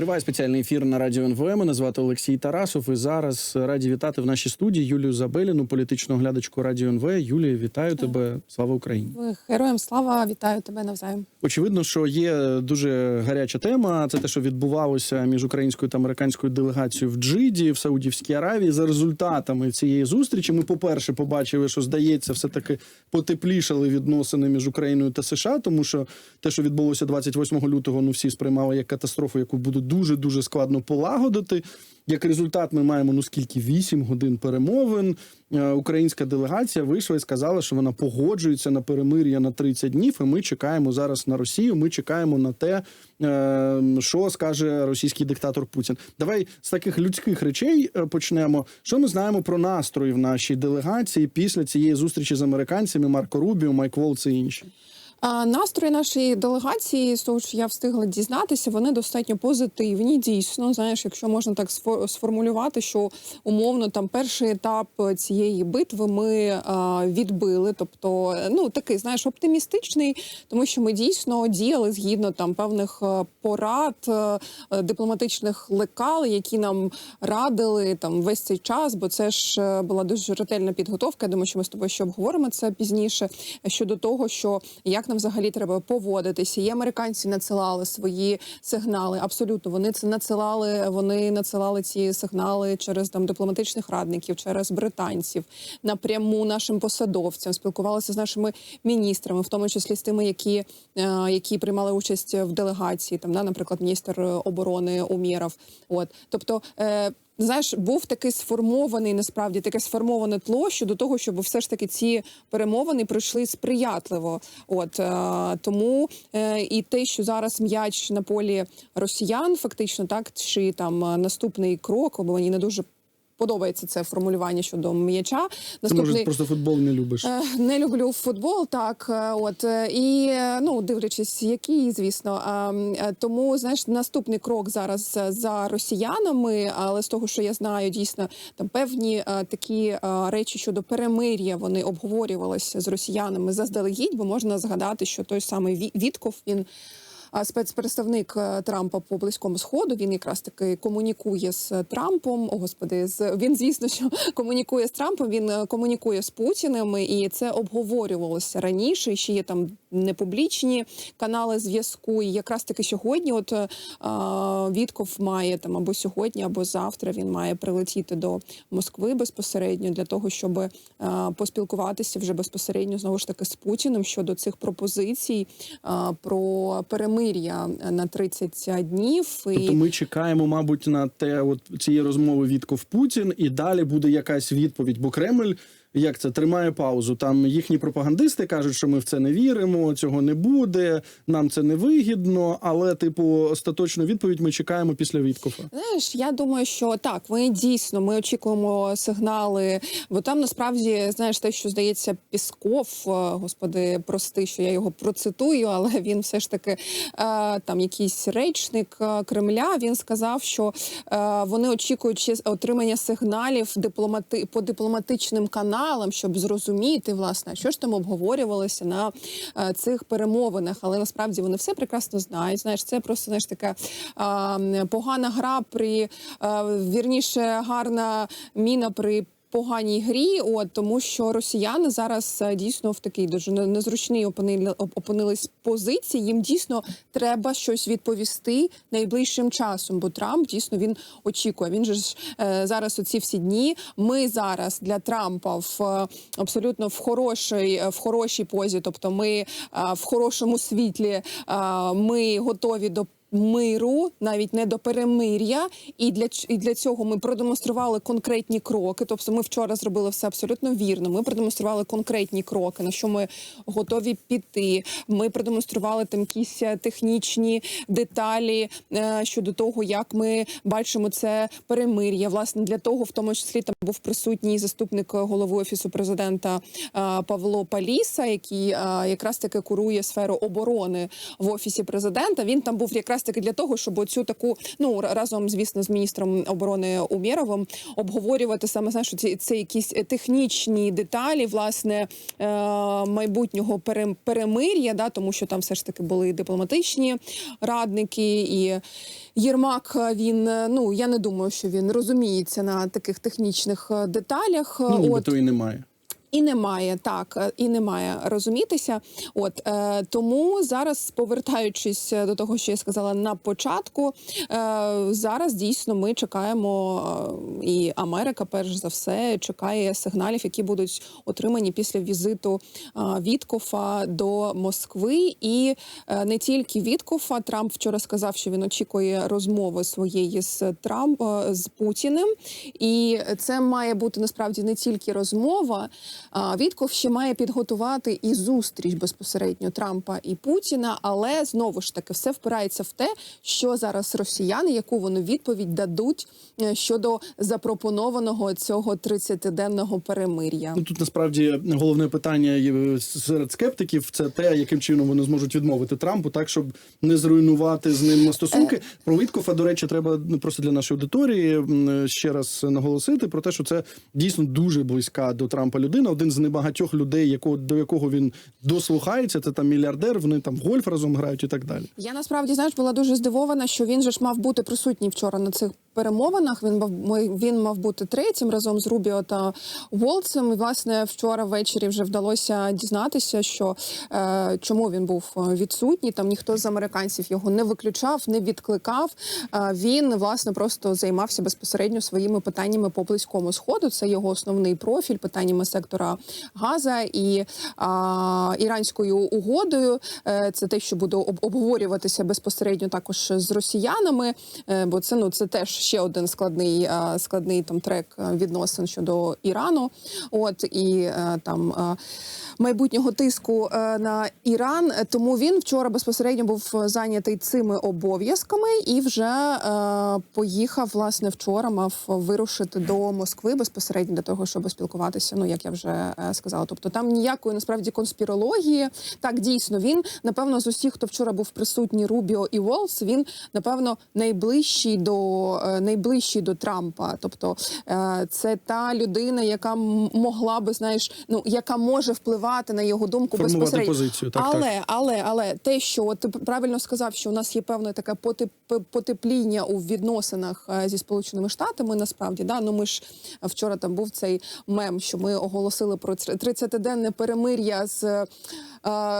Триває спеціальний ефір на радіо НВ. Мене звати Олексій Тарасов. І зараз раді вітати в нашій студії Юлію Забеліну, політичну оглядачку радіо НВ. Юлія, вітаю тебе. Слава Україні! Героям слава вітаю тебе навзаєм. Очевидно, що є дуже гаряча тема. Це те, що відбувалося між українською та американською делегацією в Джиді в Саудівській Аравії. За результатами цієї зустрічі, ми, по-перше, побачили, що здається, все таки потеплішали відносини між Україною та США, тому що те, що відбулося 28 лютого, ну всі сприймали як катастрофу, яку буде дуже дуже складно полагодити. Як результат, ми маємо ну скільки 8 годин перемовин. Е, Українська делегація вийшла і сказала, що вона погоджується на перемир'я на 30 днів. І ми чекаємо зараз на Росію. Ми чекаємо на те, е, що скаже російський диктатор Путін. Давай з таких людських речей е, почнемо. Що ми знаємо про настрої в нашій делегації після цієї зустрічі з американцями Марко Рубіо, Майк Волц і інші. Настрої нашої делегації, з того, що я встигла дізнатися, вони достатньо позитивні. Дійсно, знаєш, якщо можна так сфо- сформулювати, що умовно там перший етап цієї битви ми а, відбили. Тобто, ну такий знаєш, оптимістичний, тому що ми дійсно діяли згідно там певних е, порад е, дипломатичних лекал, які нам радили там весь цей час, бо це ж е, була дуже ретельна підготовка. Я думаю, що ми з тобою ще обговоримо це пізніше щодо того, що як нам взагалі треба поводитися. І американці надсилали свої сигнали. Абсолютно, вони це надсилали. Вони надсилали ці сигнали через там дипломатичних радників, через британців напряму нашим посадовцям, спілкувалися з нашими міністрами, в тому числі з тими, які, е, які приймали участь в делегації. Там, да, наприклад, міністр оборони Умєров. От тобто. Знаєш, був такий сформований насправді таке сформоване тло щодо того, щоб все ж таки ці перемовини пройшли сприятливо. От е, тому е, і те, що зараз м'яч на полі росіян, фактично, так чи там е, наступний крок, бо мені не дуже подобається це формулювання щодо м'яча. Ти може просто футбол не любиш. Е, Не люблю футбол, так е, от е, і ну дивлячись, який, звісно. Тому знаєш, наступний крок зараз за росіянами, але з того, що я знаю, дійсно там певні такі речі щодо перемир'я вони обговорювалися з росіянами заздалегідь, бо можна згадати, що той самий Ві- Вітков він. А спецпредставник е, Трампа по близькому сходу він якраз таки комунікує з Трампом. О, господи, з він, звісно, що комунікує з Трампом. Він е, комунікує з Путіним, і це обговорювалося раніше. Ще є там непублічні канали зв'язку. І якраз таки сьогодні, от е, Вітков має там або сьогодні, або завтра він має прилетіти до Москви безпосередньо для того, щоб е, поспілкуватися вже безпосередньо знову ж таки з Путіним щодо цих пропозицій е, про перемир'я на 30 днів. І... Тобто ми чекаємо, мабуть, на те, от цієї розмови від Путін, і далі буде якась відповідь. Бо Кремль як це тримає паузу. Там їхні пропагандисти кажуть, що ми в це не віримо, цього не буде, нам це не вигідно. Але, типу, остаточну відповідь ми чекаємо після Віткофа. Знаєш, я думаю, що так, ми дійсно ми очікуємо сигнали, бо там насправді знаєш те, що здається, Пісков, е, господи, прости, що я його процитую, але він все ж таки е, там якийсь речник е, Кремля. Він сказав, що вони очікують отримання сигналів дипломати по дипломатичним каналам, щоб зрозуміти, власне, що ж там обговорювалося на е, цих перемовинах. Але насправді вони все прекрасно знають. Знаєш, це просто знаєш така погана гра при вірніше гарна міна при. Поганій грі, от тому, що росіяни зараз е, дійсно в такій дуже не- незручній опинили, опинились позиції. Їм дійсно треба щось відповісти найближчим часом. Бо Трамп дійсно він очікує. Він же ж е, зараз оці всі дні. Ми зараз для Трампа в е, абсолютно в хорошій, в хорошій позі, тобто ми е, в хорошому світлі. е, Ми готові до миру, навіть не до перемир'я, і для і для цього ми продемонстрували конкретні кроки. Тобто, ми вчора зробили все абсолютно вірно. Ми продемонстрували конкретні кроки, на що ми готові піти. Ми продемонстрували там якісь е, технічні деталі е, щодо того, як ми бачимо це перемир'я. Власне, для того, в тому числі там був присутній заступник голови офісу президента е, Павло Паліса, який е, якраз таки курує сферу оборони в офісі президента. Він там був якраз якраз таки для того, щоб оцю таку ну разом, звісно, з міністром оборони Умєровим обговорювати саме знаєш, ці це якісь технічні деталі, власне, е, майбутнього перем- перемир'я, да, тому що там все ж таки були і дипломатичні радники і. Єрмак він ну я не думаю, що він розуміється на таких технічних е, деталях. Ну, От і немає. І немає так, е, і немає розумітися. От е, тому зараз, повертаючись е, до того, що я сказала на початку, е, зараз дійсно ми чекаємо, е, і Америка, перш за все, чекає сигналів, які будуть отримані після візиту е, Віткофа до Москви. І е, не тільки Віткофа, Трамп вчора сказав, що він очікує розмови своєї з Трамп е, з Путіним, і це має бути насправді не тільки розмова. Вітков ще має підготувати і зустріч безпосередньо Трампа і Путіна, але знову ж таки все впирається в те, що зараз росіяни, яку вони відповідь дадуть е, щодо запропонованого цього 30-денного перемир'я. Ну тут насправді головне питання серед скептиків це те, яким чином вони зможуть відмовити Трампу, так щоб не зруйнувати з ним стосунки. Про Віткофа, до речі, треба ну, просто для нашої аудиторії ще раз наголосити про те, що це дійсно дуже близька до Трампа людина. Один з небагатьох людей, якого до якого він дослухається. Це там мільярдер. Вони там гольф разом грають і так далі. Я насправді знаєш була дуже здивована, що він же ж мав бути присутній вчора на цих перемовинах. Він мав він мав бути третім разом з Рубіо та Волцем. І власне вчора ввечері вже вдалося дізнатися, що е, чому він був е, відсутній. Там ніхто з американців його не виключав, не відкликав. Е, він власне просто займався безпосередньо своїми питаннями по близькому сходу. Це його основний профіль, питаннями сектора Газа і а, іранською угодою. Е, Це те, що буде об- обговорюватися безпосередньо також з росіянами. е, Бо це ну це теж ще один складний складний там трек е, відносин щодо Ірану. От і е, там е, майбутнього тиску е, на Іран. Е, Тому він вчора безпосередньо був зайнятий цими обов'язками і вже е, поїхав власне вчора. Мав вирушити до Москви безпосередньо для того, щоб спілкуватися. Ну як я вже е, сказала. Тобто там ніякої насправді конспірології. Так дійсно він напевно з усіх, хто вчора був присутній Рубіо і Волс, він напевно найближчий до е, найближчий до Трампа. Тобто е, це та людина, яка могла би знаєш, ну яка може впливати на його думку Формувати безпосередньо. позицію, так, але, так. але, але те, що от ти правильно сказав, що у нас є певне таке потеп- потепління у відносинах е, зі сполученими штатами. Насправді, да ну ми ж е, вчора там був цей мем, що ми оголосили про 30-денне перемир'я з е,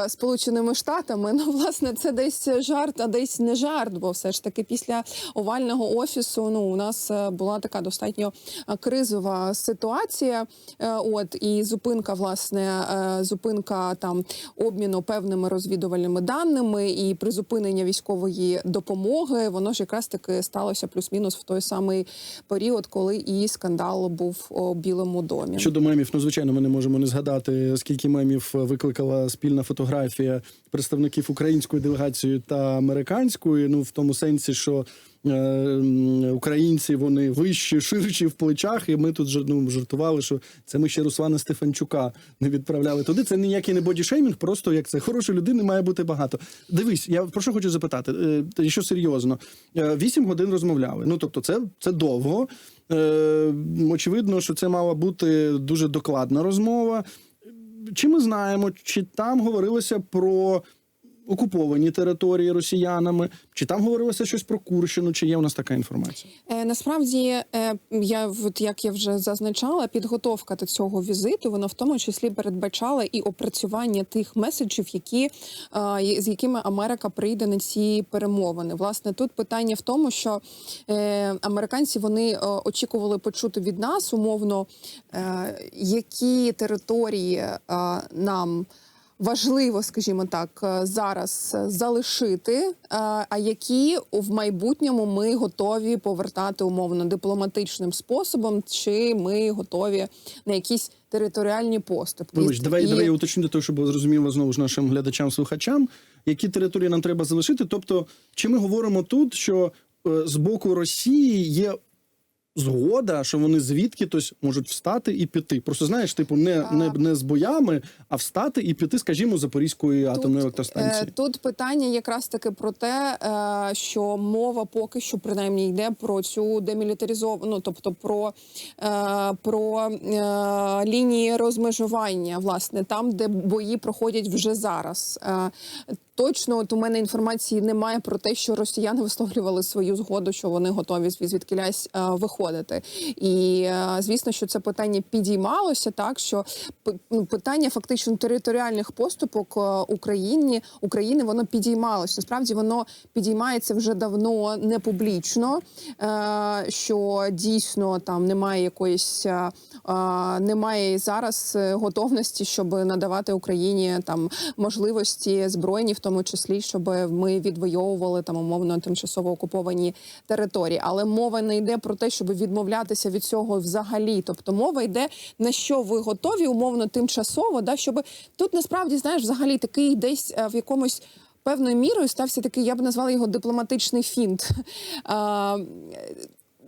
Сполученими Штатами. Ну, власне, це десь жарт, а десь не жарт, бо все ж таки після овального офісу ну у нас е, була така достатньо е, кризова ситуація. Е, От і зупинка, власне, зупинка там обміну певними розвідувальними даними і призупинення військової допомоги. Воно ж якраз таки сталося плюс-мінус в той самий період, коли і скандал був у Білому домі. Щодо мемів, ну звичайно, ми не можемо не згадати, скільки мемів викликала спільна фотографія представників української делегації та американської. Ну в тому сенсі, що е, українці вони вищі, ширші в плечах, і ми тут ну, жартували, що це ми ще Руслана Стефанчука не відправляли туди. Це ніякий не бодішеймінг, просто як це хорошої людини має бути багато. Дивись, я про що хочу запитати, е, що серйозно. Е, Вісім годин розмовляли. Ну тобто, це, це довго. Очевидно, що це мала бути дуже докладна розмова. Чи ми знаємо, чи там говорилося про окуповані території росіянами, чи там говорилося щось про Курщину, чи є у нас така інформація? Е, насправді, е, я от як я вже зазначала, підготовка до цього візиту вона в тому числі передбачала і опрацювання тих меседжів, які е, з якими Америка прийде на ці перемовини. Власне, тут питання в тому, що е, американці вони е, очікували почути від нас умовно, е, які території е, нам. Важливо, скажімо так, е, зараз е, залишити, е, а які в майбутньому ми готові повертати умовно дипломатичним способом, чи ми готові на якісь територіальні поступки. Вибач, давай, І- давай я уточню для того, щоб зрозуміло знову ж нашим глядачам, слухачам, які території нам треба залишити. Тобто, чи ми говоримо тут, що з боку Росії є згода, що вони звідки тось можуть встати і піти. Просто знаєш, типу, не, не, не з боями, а встати і піти, скажімо, Запорізької атомної електростанції. Е, Тут питання якраз таки про те, е, що мова поки що принаймні йде про цю демілітаризовану, тобто про, е, про е, лінії розмежування, власне, там, де бої проходять вже зараз. Е, Точно, от у мене інформації немає про те, що росіяни висловлювали свою згоду, що вони готові звідкілясь е, виходити. І е, звісно, що це питання підіймалося, так що ну, питання фактично територіальних поступок е, Україні України воно підіймалося. Насправді воно підіймається вже давно не публічно, що дійсно там немає якоїсь немає зараз готовності, щоб надавати Україні там можливості збройні, в тому числі, щоб ми відвоювали там умовно тимчасово окуповані території. Але мова не йде про те, щоб відмовлятися від цього взагалі. Тобто мова йде на що ви готові, умовно тимчасово, да щоб тут насправді знаєш, взагалі такий десь е, в якомусь. Певною мірою стався такий, я б назвала його дипломатичний фінт.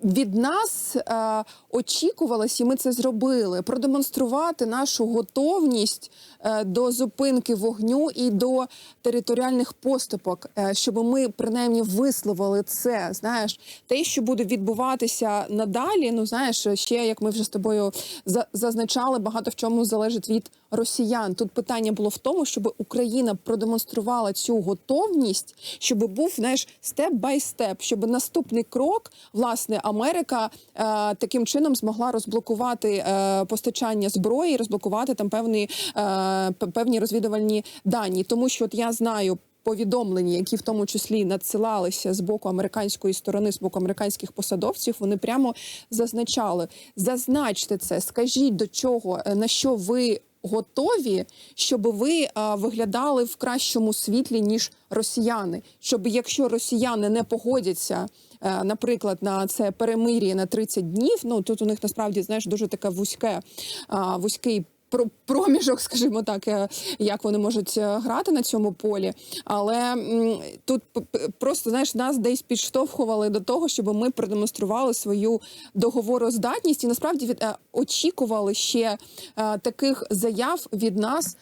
Від нас е, очікувалось, і ми це зробили, продемонструвати нашу готовність е, до зупинки вогню і до територіальних поступок, е, щоб ми принаймні висловили це. Знаєш, те, що буде відбуватися надалі. Ну знаєш, ще як ми вже з тобою за- зазначали, багато в чому залежить від росіян. Тут питання було в тому, щоб Україна продемонструвала цю готовність, щоб був знаєш степ бай степ, щоб наступний крок, власне, Америка е, таким чином змогла розблокувати е, постачання зброї, розблокувати там певні, е, певні розвідувальні дані, тому що от я знаю. Повідомлення, які в тому числі надсилалися з боку американської сторони, з боку американських посадовців, вони прямо зазначали: зазначте це, скажіть до чого, е, на що ви готові, щоб ви а, виглядали в кращому світлі ніж росіяни. Щоб якщо росіяни не погодяться, е, наприклад, на це перемир'я на 30 днів, ну тут у них насправді знаєш дуже таке вузьке, а, вузький. Про- Проміжок, скажімо так, е, як вони можуть е, грати на цьому полі, але тут просто знаєш, нас десь підштовхували до того, щоб ми продемонстрували свою договороздатність, і насправді від е, очікували ще таких заяв від нас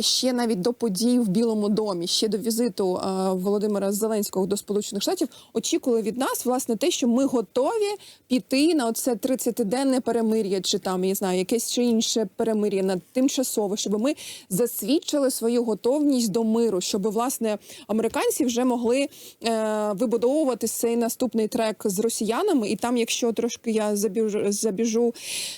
ще навіть до подій в Білому домі, ще до візиту Володимира Зеленського до Сполучених Штатів. Очікували від нас власне те, що ми готові піти на оце 30-денне перемир'я, чи там я знаю, якесь чи інше перемир'я на тимчасове, щоб ми засвідчили свою готовність до миру, щоб власне американці вже могли е, вибудовувати цей наступний трек з росіянами. І там, якщо трошки я забіжу, забіжу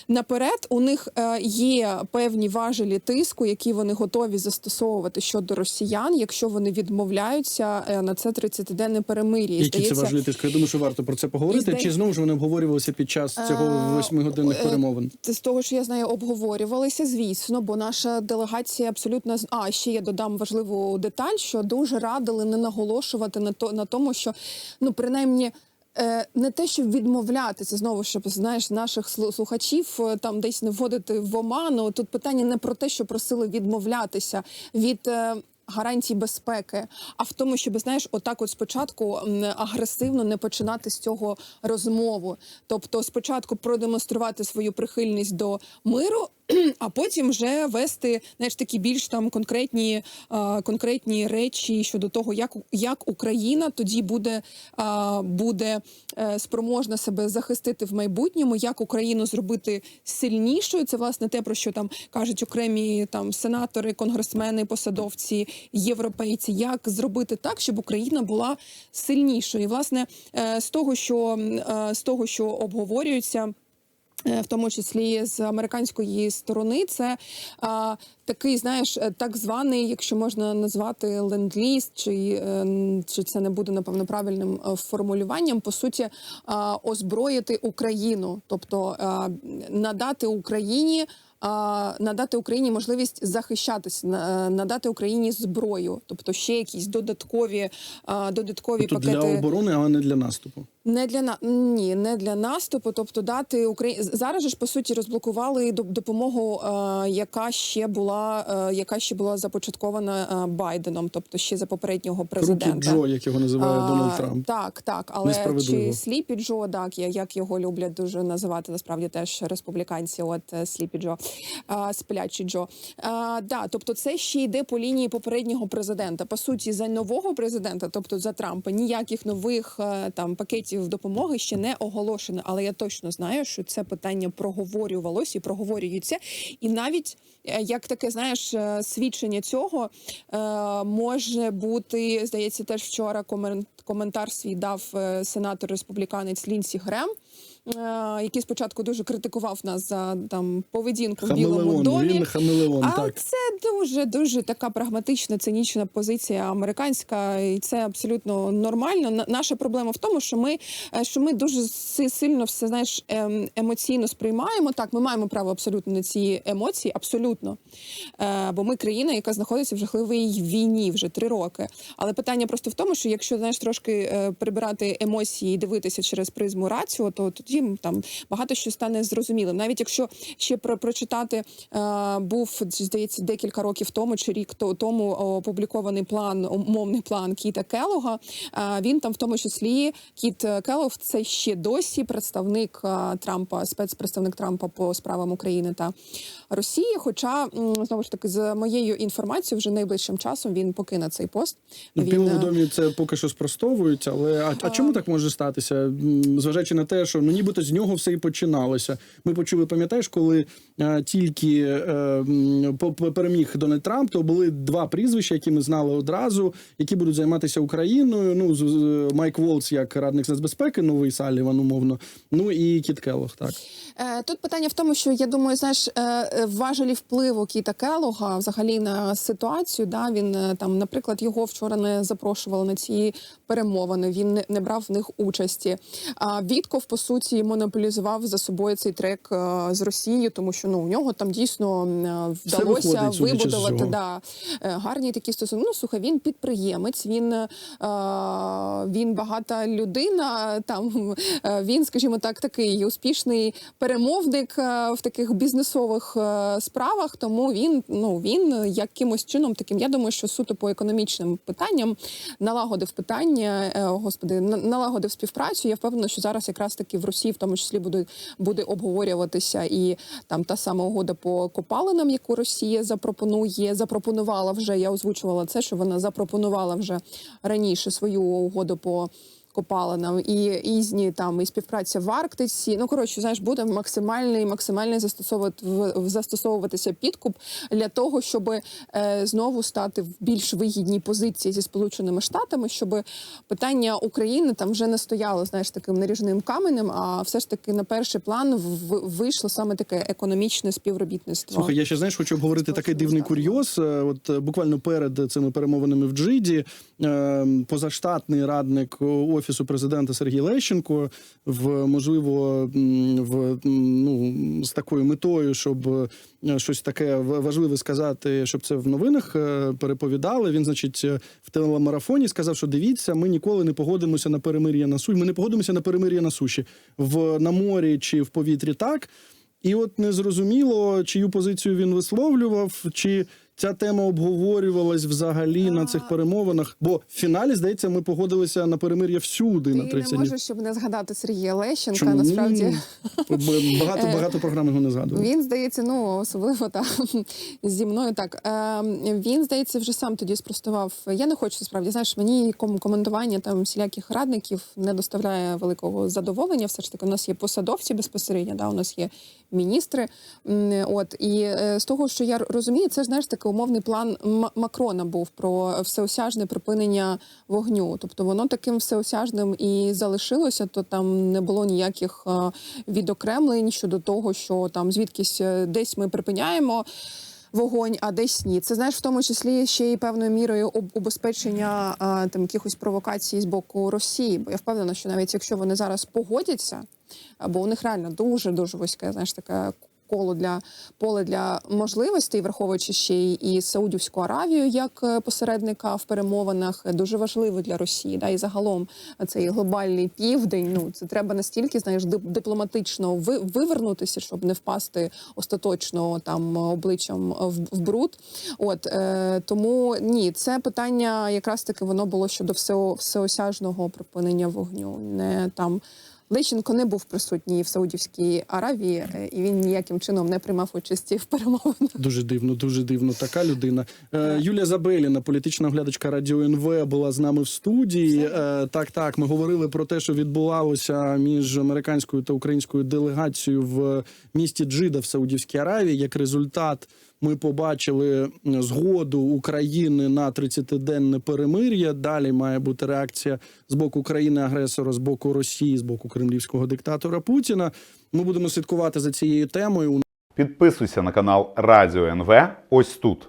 наперед, у них е, є певні важелі тиску, які вони готові застосовувати щодо росіян, якщо вони відмовляються е, на це 30-денне перемир'я. Які це важливі тиски? Я думаю, що варто про це поговорити. здає- Чи знову ж вони обговорювалися під час цього Е, восьмигодинних е, перемовин? Це з того, що я знаю, обговорювалися, звісно, бо наша делегація абсолютно а ще я додам важливу деталь, що дуже радили не наголошувати на то на тому, що ну принаймні. е, Не те, щоб відмовлятися знову, щоб знаєш наших слухачів е, там десь не вводити в оману. Тут питання не про те, що просили відмовлятися від е, гарантій безпеки, а в тому, щоб знаєш, отак, от спочатку агресивно не починати з цього розмову. Тобто, спочатку продемонструвати свою прихильність до миру. А потім вже вести знаєш, такі більш там конкретні, е, конкретні речі щодо того, як, як Україна тоді буде, е, буде е, спроможна себе захистити в майбутньому, як Україну зробити сильнішою. Це власне те, про що там кажуть окремі там сенатори, конгресмени, посадовці, європейці, як зробити так, щоб Україна була сильнішою. І власне е, з того, що е, з того, що обговорюється. Е, В тому числі з американської сторони, це а, такий, знаєш, е, так званий, якщо можна назвати ленд-ліз, чи, е, чи це не буде напевно правильним формулюванням, по суті, а, озброїти Україну, тобто а, надати Україні. Надати Україні можливість е, надати Україні зброю, тобто ще якісь додаткові, додаткові Тобто пакети для оборони, а не для наступу. Не для на ні, не для наступу. Тобто дати Україні зараз же ж по суті розблокували доп- допомогу, е, яка ще була, е, яка ще була започаткована е, Байденом, тобто ще за попереднього президента. Джо, як його називає А, Дональд Трамп. Так, так, але чи Сліпі Джо, так як його люблять дуже називати насправді теж республіканці. От Сліпі Джо, а, сплячий Джо. А, да, тобто це ще йде по лінії попереднього президента. По суті, за нового президента, тобто за Трампа, ніяких нових там пакетів допомоги ще не оголошено. Але я точно знаю, що це питання проговорювалося і проговорюється. І навіть е, як таке, знаєш, е, свідчення цього е, може бути, здається, теж вчора комен- коментар свій дав сенатор республіканець Лінсі Грем. Е, Який спочатку дуже критикував нас за там поведінку в білому домі. він хамелеон, А так. це дуже дуже така прагматична, цинічна позиція американська, і це абсолютно нормально. На- Наша проблема в тому, що ми е, що ми дуже сильно все знаєш ем, емоційно сприймаємо. Так, ми маємо право абсолютно на ці емоції, абсолютно. Е, Бо ми країна, яка знаходиться в жахливій війні вже три роки. Але питання просто в тому, що якщо знаєш трошки прибирати емоції і дивитися через призму раціо, то тоді м, там багато що стане зрозумілим. Навіть якщо ще про прочитати е, був здається декілька років тому чи рік то- тому опублікований план, умовний план Кіта Келога. Е, він там в тому числі Кіт Келог це ще досі представник е, Трампа, спецпредставник Трампа по справам України та Росії. Хоча знову ж таки з моєю інформацією, вже найближчим часом він покине цей пост. Ну, Він, Білому е, домі це поки що спростовують, але а, а чому так може статися? Зважаючи на те, що ну нібито з нього все і починалося. Ми почули, пам'ятаєш, коли е, тільки е, переміг Дональд Трамп, то були два прізвища, які ми знали одразу, які будуть займатися Україною. Ну з- з- Майк Волц як радник з нацбезпеки, новий Саліван, умовно. Ну і Кіт Келлог, так. Е, Тут питання в тому, що я думаю, знаєш, е, е, важелі впливу Кіта Келога взагалі на ситуацію. Да, він е, там, наприклад, його вчора не запрошували на ці перемовини. Він не, не брав в них участі. А Вітков, по суті, монополізував за собою цей трек е, з Росією, тому що ну у нього там дійсно вдалося судячи з вибудувати да, е, гарні такі стосунки. Ну, слухай, він підприємець, він, е, він багата людина. Там е, він, скажімо так, такий успішний перемовник е, в таких бізнесових е, справах. Тому він ну він якимось чином таким. Я думаю, що суто по економічним питанням налагодив питання. е, Господи, на- налагодив співпрацю. Я впевнена, що зараз якраз таки в Росії, в тому числі, буде буде обговорюватися і там та сама угода по копалинам, яку Росія запропонує, запропонувала вже. Я озвучувала це, що вона запропонувала вже раніше свою угоду по. Копалинам і ізні там і співпраця в Арктиці. Ну коротше, знаєш, буде максимальний, максимальний застосовувати застосовуватися підкуп для того, щоб е, знову стати в більш вигідній позиції зі сполученими штатами, щоб питання України там вже не стояло знаєш таким наріжним каменем, а все ж таки на перший план в- вийшло саме таке економічне співробітництво. Слухай, я ще знаєш, хочу обговорити такий дивний курйоз. Е, От е, буквально перед цими перемовинами в Джиді е, позаштатний радник офісу президента Сергій Лещенко в можливо в ну з такою метою, щоб е, щось таке важливе сказати, щоб це в новинах е, переповідали. Він, значить, е, в телемарафоні сказав, що дивіться, ми ніколи не погодимося на перемир'я на суші. Ми не погодимося на перемир'я на суші в на морі чи в повітрі. Так. І от не зрозуміло, чию позицію він висловлював, чи ця тема обговорювалась взагалі на цих перемовинах. Бо в фіналі, здається, ми погодилися на перемир'я всюди на Ти 30 не можеш, щоб не згадати Сергія Лещенка. Чому? Насправді багато багато програм його не згадував. Він здається, ну особливо так зі мною. Так е, він здається, вже сам тоді спростував. Я не хочу справді. Знаєш, мені ком- коментування там всіляких радників не доставляє великого задоволення. Все ж таки, у нас є посадовці безпосередньо. Да, у нас є міністри. От і е, з того, що я розумію, це ж знаєш такий умовний план Макрона був про всеосяжне припинення вогню. Тобто воно таким всеосяжним і залишилося. То там не було ніяких е, відокремлень щодо того, що там звідкись е, десь ми припиняємо. Вогонь, а десь ні. Це знаєш, в тому числі ще й певною мірою убезпечення а, там якихось провокацій з боку Росії. Бо я впевнена, що навіть якщо вони зараз погодяться, а, бо у них реально дуже дуже вузьке, знаєш, таке поле для поле для можливостей, враховуючи ще і Саудівську Аравію як е, посередника в перемовинах, дуже важливо для Росії. Да, і загалом цей глобальний південь. Ну це треба настільки знаєш дипломатично вивернутися, щоб не впасти остаточно там обличчям в, в бруд. От е, тому ні, це питання якраз таки воно було щодо всео, всеосяжного припинення вогню. Не там Лещенко не був присутній в Саудівській Аравії, е, і він ніяким чином не приймав участі в перемовинах. Дуже дивно, дуже дивно. Така людина. Е, Юлія Забеліна, політична оглядачка Радіо НВ, була з нами в студії. Е, так, так, ми говорили про те, що відбувалося між американською та українською делегацією в місті Джида в Саудівській Аравії. Як результат, ми побачили згоду України на 30-денне перемир'я. Далі має бути реакція з боку країни-агресора, з боку Росії, з боку кремлівського диктатора Путіна. Ми будемо слідкувати за цією темою. Підписуйся на канал Радіо НВ ось тут.